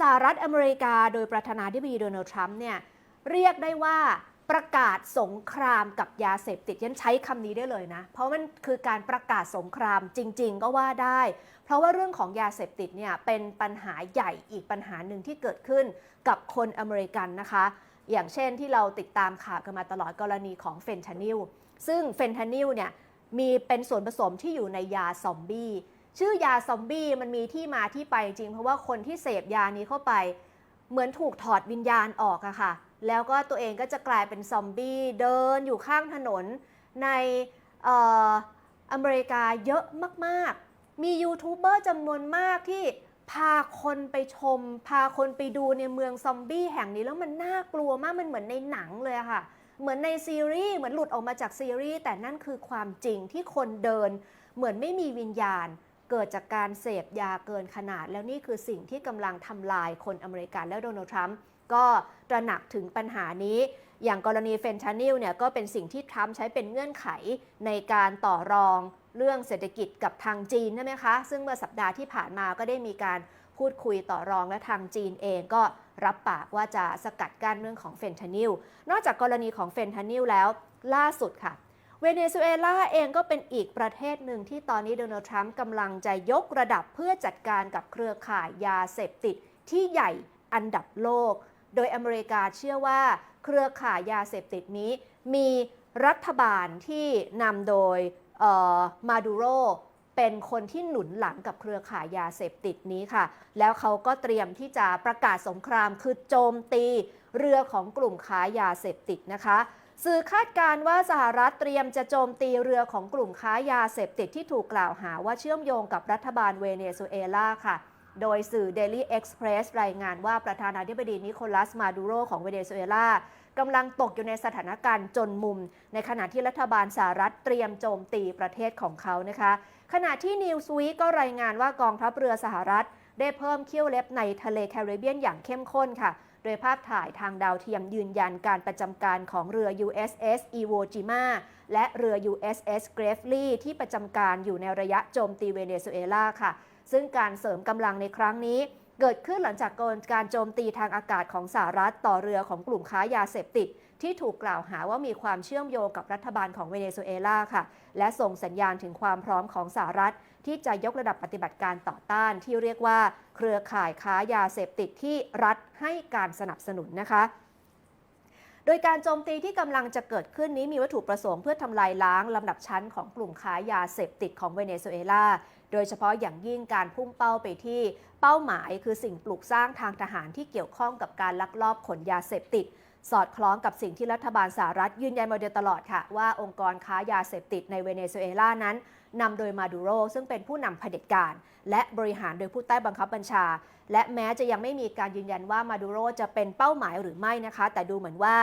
สหรัฐอเมริกาโดยประธานาธิบดีโดนัลด์ทรัมป์เนี่ยเรียกได้ว่าประกาศสงครามกับยาเสพติดยันใช้คำนี้ได้เลยนะ เพราะมันคือการประกาศสงครามจริง ๆ ก็ว่าได้ เพราะว่าเรื่องของยาเสพติดเนี่ยเป็นปัญหาใหญ่อีกปัญหาหนึ่งที่เกิดขึ้นกับคนอเมริกันนะคะ อย่างเช่นที่เราติดตามข่าวกันมาตลอดกรณีของเฟนทานิลซึ่งเฟนทานิลเนี่ยมีเป็นส่วนผสมที่อยู่ในยาซอมบี้ ชื่อยาซอมบี้มันมีที่มาที่ไปจริง เพราะว่าคนที่เสพยานี้เข้าไป เหมือนถูกถอดวิญญาณออกอะค่ะ แล้วก็ตัวเองก็จะกลายเป็นซอมบี้เดินอยู่ข้างถนนในเอออเมริกาเยอะมากๆ มียูทูบเบอร์จำนวนมากที่พาคนไปชม พาคนไปดูในเมืองซอมบี้แห่งนี้แล้วมันน่ากลัวมากมันเหมือนในหนังเลยค่ะ เหมือนในซีรีส์เหมือนหลุดออกมาจากซีรีส์แต่นั่นคือความจริงที่คนเดินเหมือนไม่มีวิญญาณ เกิดจากการเสพยาเกินขนาด แล้วนี่คือสิ่งที่กำลังทำลายคนอเมริกันและโดนัลด์ทรัมป์ก็ตระหนักถึงปัญหานี้ อย่างกรณีเฟนทานิลเนี่ยก็เป็นสิ่งที่ทรัมป์ใช้เป็นเงื่อนไขในการต่อรองเรื่องเศรษฐกิจกับทางจีนใช่ไหมคะ ซึ่งเมื่อสัปดาห์ที่ผ่านมาก็ได้มีการพูดคุยต่อรองและทางจีนเองก็รับปากว่าจะสกัดกั้นเรื่องของเฟนทานิล นอกจากกรณีของเฟนทานิลแล้วล่าสุดค่ะ เวเนซุเอลาเองก็เป็นอีกประเทศหนึ่งที่ตอนนี้โดนัลด์ทรัมป์กำลังจะยกระดับเพื่อจัดการกับเครือข่ายยาเสพติดที่ใหญ่อันดับโลก โดยอเมริกาเชื่อว่าเครือข่ายยาเสพติดนี้ มีรัฐบาลที่นำโดยมาดูโรเป็นคนที่หนุนหลังกับเครือข่ายยาเสพติดนี้ค่ะ แล้วเขาก็เตรียมที่จะประกาศสงครามคือโจมตีเรือของกลุ่มค้ายาเสพติดนะคะ สื่อคาดการณ์ว่าสหรัฐเตรียมจะโจมตีเรือของกลุ่มค้ายาเสพติดที่ถูกกล่าวหาว่าเชื่อมโยงกับรัฐบาลเวเนซุเอลาค่ะ โดยสื่อ Daily Express รายงานว่าประธานาธิบดีนิโคลัสมาดูโรของเวเนซุเอลากำลังตกอยู่ในสถานการณ์จนมุม ในขณะที่รัฐบาลสหรัฐเตรียมโจมตีประเทศของเขานะคะ ขณะที่นิวส์วีก็รายงานว่ากองทัพเรือสหรัฐ ได้เพิ่มเขี้ยวเล็บในทะเลแคริบเบียนอย่างเข้มข้นค่ะ โดยภาพถ่ายทางดาวเทียมยืนยันการประจำการของเรือ USS Iwo Jima และเรือ USS Gravely ที่ประจำการอยู่ในระยะโจมตีเวเนซุเอลาค่ะ ซึ่งการเสริมกำลังในครั้งนี้เกิดขึ้นหลังจากการโจมตีทางอากาศของสหรัฐต่อเรือของกลุ่มค้ายาเสพติด ที่ถูกกล่าวหาว่ามีความเชื่อมโยงกับรัฐบาลของเวเนซุเอลาค่ะ และส่งสัญญาณถึงความพร้อมของสหรัฐ ที่จะยกระดับปฏิบัติการต่อต้านที่เรียกว่า เครือข่ายค้ายาเสพติดที่รัฐให้การสนับสนุนนะคะโดยการโจมตีที่กำลังจะเกิดขึ้นนี้มีวัตถุประสงค์เพื่อทำลายล้างลำดับชั้นของกลุ่มค้ายาเสพติดของเวเนซุเอลา โดยเฉพาะอย่างยิ่งการพุ่งเป้าไปที่เป้าหมายคือสิ่งปลูกสร้างทางทหารที่เกี่ยวข้องกับการลักลอบขนยาเสพติด สอดคล้องกับสิ่งที่รัฐบาลสหรัฐยืนยันมาโดยตลอดค่ะ ว่าองค์กรค้ายาเสพติดในเวเนซุเอลานั้นนำโดยมาดูโรซึ่งเป็นผู้นำเผด็จการ และบริหารโดยผู้ใต้บังคับบัญชา และแม้จะยังไม่มีการยืนยันว่ามาดูโรจะเป็นเป้าหมายหรือไม่นะคะ แต่ดูเหมือนว่า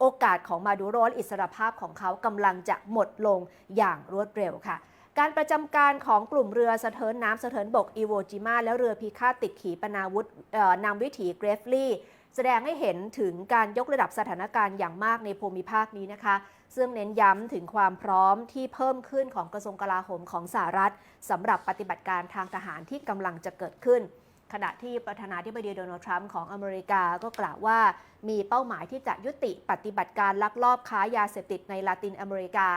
โอกาสของมาดูโรและอิสรภาพของเขากำลังจะหมดลงอย่างรวดเร็วค่ะ การประจำการของกลุ่มเรือสะเทินน้ำสะเทินบกอีโวจิมาและเรือพิฆาตติดขีปนาวุธนำวิถีเกรฟลี่ แสดงให้เห็นถึงการยกระดับสถานการณ์อย่างมากในภูมิภาคนี้นะคะ ซึ่งเน้นย้ำถึงความพร้อมที่เพิ่มขึ้นของกระทรวงกลาโหมของสหรัฐสำหรับปฏิบัติการทางทหารที่กำลังจะเกิดขึ้น ขณะที่ประธานาธิบดีโดนัลด์ทรัมป์ของอเมริกาก็กล่าวว่า มีเป้าหมายที่จะยุติปฏิบัติการลักลอบค้ายาเสพติดในลาตินอเมริกา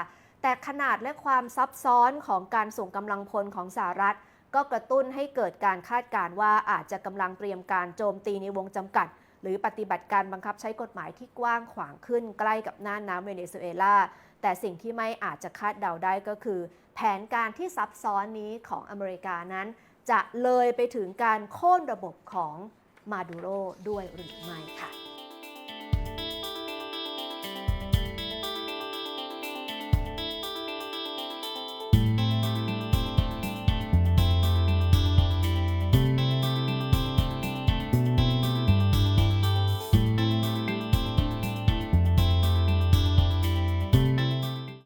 แต่ขนาดและความซับซ้อนของการส่งกำลังพลของสหรัฐ ก็กระตุ้นให้เกิดการคาดการณ์ว่าอาจจะกำลังเตรียมการโจมตีในวงจำกัด หรือปฏิบัติการบังคับใช้กฎหมายที่กว้างขวางขึ้นใกล้กับน่านน้ำเวเนซุเอลา แต่สิ่งที่ไม่อาจจะคาดเดาได้ก็คือ แผนการที่ซับซ้อนนี้ของอเมริกานั้น จะเลยไปถึงการโค่นระบบของมาดูโรด้วยหรือไม่ค่ะ